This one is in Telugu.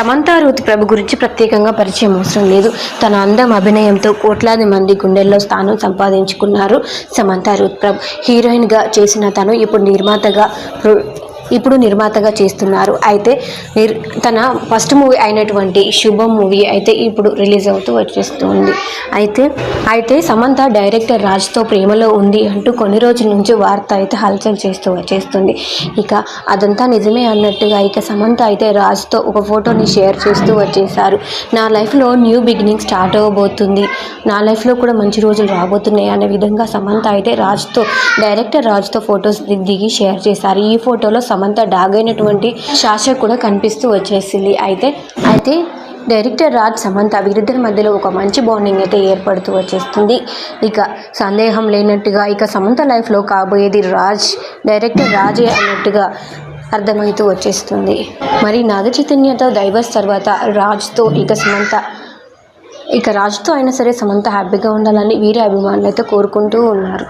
సమంత రూత్ ప్రభు గురించి ప్రత్యేకంగా పరిచయం అవసరం లేదు. తన అందం అభినయంతో కోట్లాది మంది గుండెల్లో స్థానం సంపాదించుకున్నారు సమంత రూత్ ప్రభు. హీరోయిన్గా చేసిన తను ఇప్పుడు నిర్మాతగా ఇప్పుడు నిర్మాతగా చేస్తున్నారు. అయితే నిర్- తన ఫస్ట్ మూవీ అయినటువంటి శుభం మూవీ అయితే ఇప్పుడు రిలీజ్ అవుతూ వచ్చేస్తుంది. అయితే అయితే సమంత డైరెక్టర్ రాజ్తో ప్రేమలో ఉంది అంటూ కొన్ని రోజుల నుంచి వార్త అయితే హల్చల్ చేస్తూ వచ్చేస్తుంది. ఇక అదంతా నిజమే అన్నట్టుగా ఇక సమంత అయితే రాజ్తో ఒక ఫోటోని షేర్ చేస్తూ వచ్చేసారు నా లైఫ్లో న్యూ బిగినింగ్ స్టార్ట్ అవ్వబోతుంది. నా లైఫ్లో కూడా మంచి రోజులు రాబోతున్నాయి అనే విధంగా సమంత అయితే రాజ్తో డైరెక్టర్ రాజ్తో ఫొటోస్ దిగి షేర్ చేశారు. ఈ ఫోటోలో సమంత డాగ్ అయినటువంటి శాష కూడా కనిపిస్తూ వచ్చేసింది. అయితే అయితే డైరెక్టర్ రాజ్ సమంత వీరిద్దరి మధ్యలో ఒక మంచి బాండింగ్ అయితే ఏర్పడుతూ వచ్చేస్తుంది. ఇక సందేహం లేనట్టుగా ఇక సమంత లైఫ్లో కాబోయేది రాజ్ డైరెక్టర్ రాజే అన్నట్టుగా అర్థమవుతూ వచ్చేస్తుంది. మరి నాగ చైతన్యతో డైవర్స్ తర్వాత రాజ్తో ఇక సమంత ఇక రాజ్తో అయినా సరే సమంత హ్యాపీగా ఉండాలని వీరి అభిమానులు అయితే కోరుకుంటూ ఉన్నారు.